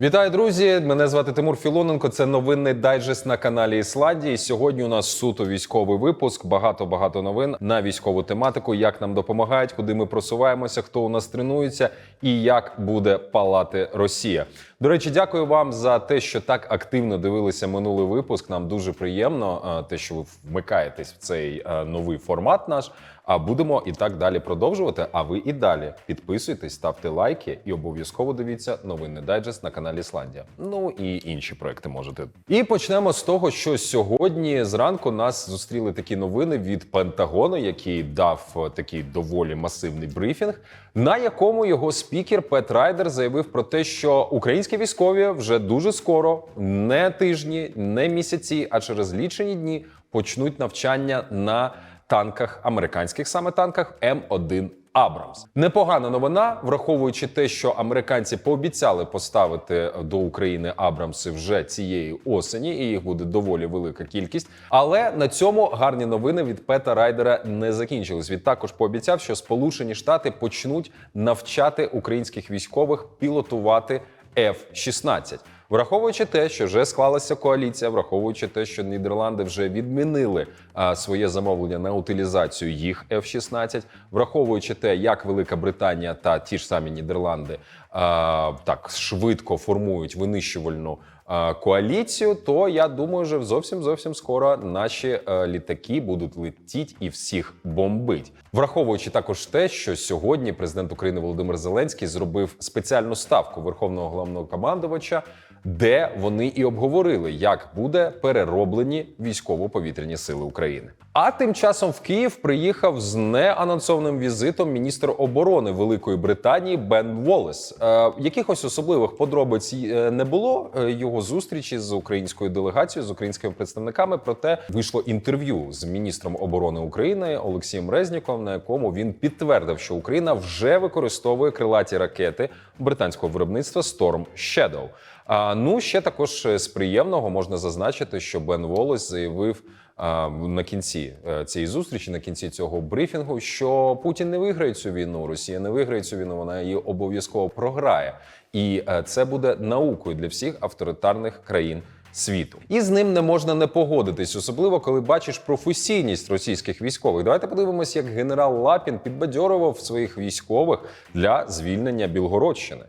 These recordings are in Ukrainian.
Вітаю, друзі! Мене звати Тимур Філоненко. Це новинний дайджест на каналі Ісладі. І сьогодні у нас суто військовий випуск. Багато багато новин на військову тематику. Як нам допомагають, куди ми просуваємося, хто у нас тренується, і як буде палати Росія. До речі, дякую вам за те, що так активно дивилися минулий випуск. Нам дуже приємно, е, те, що ви вмикаєтесь в цей е, новий формат наш. А будемо і так далі продовжувати. А ви і далі підписуйтесь, ставте лайки і обов'язково дивіться новинний дайджест на каналі Ісландія. Ну і інші проекти можете. І почнемо з того, що сьогодні зранку нас зустріли такі новини від Пентагону, який дав е, такий доволі масивний брифінг, на якому його спікер Пет Райдер заявив про те, що українські військові вже дуже скоро, не тижні, не місяці, а через лічені дні почнуть навчання на танках, американських саме танках М1 Абрамс. Непогана новина, враховуючи те, що американці пообіцяли поставити до України Абрамси вже цієї осені, і їх буде доволі велика кількість. Але на цьому гарні новини від Пета Райдера не закінчились. Він також пообіцяв, що Сполучені Штати почнуть навчати українських військових пілотувати F-16. Враховуючи те, що вже склалася коаліція, враховуючи те, що Нідерланди вже відмінили а, своє замовлення на утилізацію їх F-16, враховуючи те, як Велика Британія та ті ж самі Нідерланди а, так швидко формують винищувальну коаліцію, то я думаю, що зовсім зовсім скоро наші літаки будуть летіти і всіх бомбить. Враховуючи також те, що сьогодні президент України Володимир Зеленський зробив спеціальну ставку верховного головного командувача де вони і обговорили, як буде перероблені військово-повітряні сили України. А тим часом в Київ приїхав з неанонсованим візитом міністр оборони Великої Британії Бен Волес. Е, якихось особливих подробиць е, не було е, його зустрічі з українською делегацією, з українськими представниками. Проте вийшло інтерв'ю з міністром оборони України Олексієм Резніком, на якому він підтвердив, що Україна вже використовує крилаті ракети британського виробництва Storm Shadow. Ну ще також з приємного можна зазначити, що Бен Волес заявив на кінці е, цієї зустрічі, на кінці цього брифінгу, що Путін не виграє цю війну, Росія не виграє цю війну, вона її обов'язково програє, і е, це буде наукою для всіх авторитарних країн. Світу і з ним не можна не погодитись, особливо коли бачиш професійність російських військових. Давайте подивимось, як генерал Лапін підбадьорував своїх військових для звільнення Білгородщини.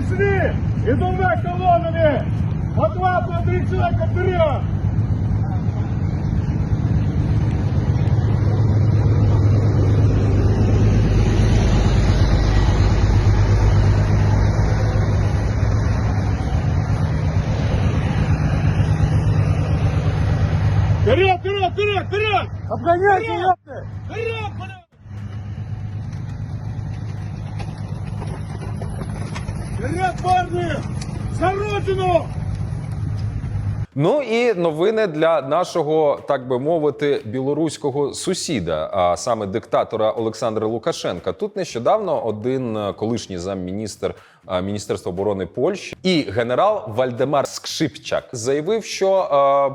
Перешли! Идут двумя колоннами! По два, по три человека вперед! Вперед, вперед, вперед, вперед! Обгоняйте, ёпты! Вперед, блядь! Вперед, парни! За родину! Ну і новини для нашого, так би мовити, білоруського сусіда, а саме диктатора Олександра Лукашенка. Тут нещодавно один е, колишній замміністр е, Міністерства оборони Польщі і генерал Вальдемар Скшипчак заявив, що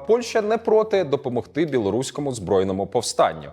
е, Польща не проти допомогти білоруському збройному повстанню.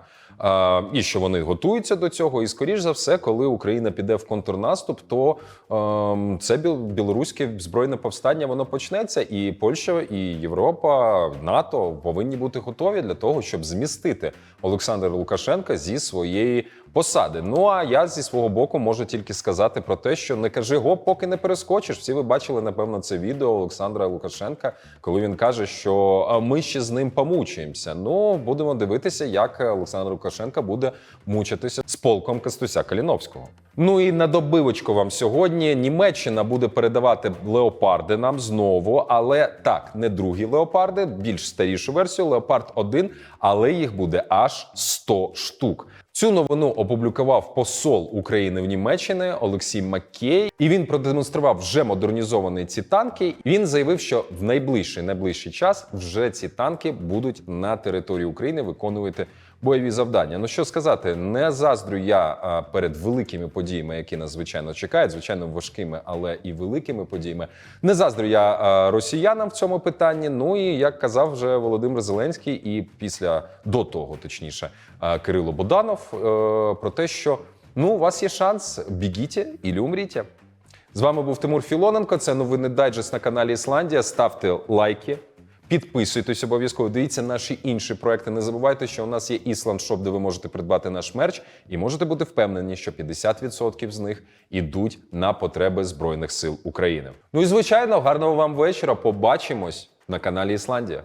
І що вони готуються до цього. І скоріш за все, коли Україна піде в контрнаступ, то е, це біл- білоруське збройне повстання воно почнеться, і Польща, і Європа, НАТО повинні бути готові для того, щоб змістити Олександра Лукашенка зі своєї посади. Ну а я зі свого боку можу тільки сказати про те, що не кажи гоп, поки не перескочиш. Всі ви бачили, напевно, це відео Олександра Лукашенка, коли він каже, що ми ще з ним помучаємося. Ну будемо дивитися, як Олександр Лукашенка буде мучитися з полком Костуся Каліновського. Ну і на добивочку вам сьогодні Німеччина буде передавати леопарди нам знову, але так, не другі леопарди, більш старішу версію, леопард 1, але їх буде аж 100 штук. Цю новину опублікував посол України в Німеччині Олексій Маккей, і він продемонстрував вже модернізовані ці танки. Він заявив, що в найближчий найближчий час вже ці танки будуть на території України виконувати бойові завдання. Ну що сказати, не заздрю я перед великими подіями, які нас звичайно чекають, звичайно, важкими, але і великими подіями. Не заздрю я росіянам в цьому питанні. Ну і як казав вже Володимир Зеленський, і після до того, точніше, Кирило Боданов, е, про те, що ну у вас є шанс, бігіть і умріть. З вами був Тимур Філоненко. Це новини дайджест на каналі Ісландія. Ставте лайки. Підписуйтесь обов'язково. Дивіться наші інші проекти. Не забувайте, що у нас є Ісланд Шоп, де ви можете придбати наш мерч, і можете бути впевнені, що 50% з них ідуть на потреби Збройних сил України. Ну і звичайно, гарного вам вечора. Побачимось на каналі Ісландія.